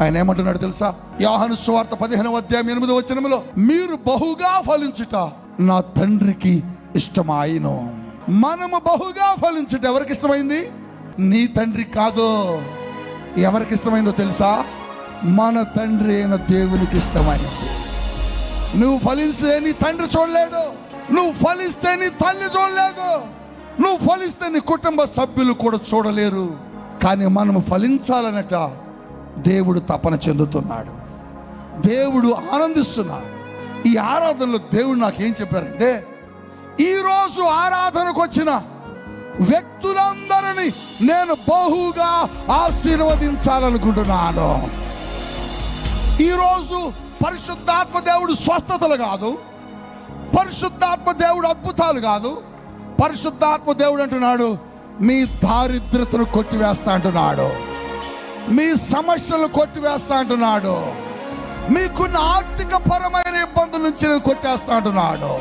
ఆయన ఏమంటున్నాడు తెలుసా? యాహను సువార్త పదిహేను అధ్యాయం ఎనిమిది వచ్చినములో మీరు బహుగా ఫలించుట నా తండ్రికి ఇష్టమాయను. మనము బహుగా ఫలించుట ఎవరికి ఇష్టమైంది? నీ తండ్రి కాదు. ఎవరికి ఇష్టమైందో తెలుసా? మన తండ్రి అయిన దేవునికి ఇష్టమైంది. నువ్వు ఫలిస్తే నీ తండ్రి చూడలేడు. నువ్వు ఫలిస్తే నీ తల్లి చూడలేదు. నువ్వు ఫలిస్తే నీ కుటుంబ సభ్యులు కూడా చూడలేరు. కానీ మనము ఫలించాలనట. దేవుడు తపన చెందుతున్నాడు. దేవుడు ఆనందిస్తున్నాడు. ఈ ఆరాధనలో దేవుడు నాకేం చెప్పారంటే ఈరోజు ఆరాధనకు వచ్చిన వ్యక్తులందరినీ నేను బహుగా ఆశీర్వదించాలనుకుంటున్నాను. ఈరోజు పరిశుద్ధాత్మ దేవుడు స్వస్థతలు కాదు. పరిశుద్ధాత్మ దేవుడు అద్భుతాలు కాదు. పరిశుద్ధాత్మ దేవుడు అంటున్నాడు మీ దారిద్రతను కొట్టివేస్తా అంటున్నాడు. మీ సమస్యలు కొట్టివేస్తా అంటున్నాడు. మీకున్న ఆర్థిక పరమైన ఇబ్బందుల నుంచి నేను కొట్టేస్తా అంటున్నాడు.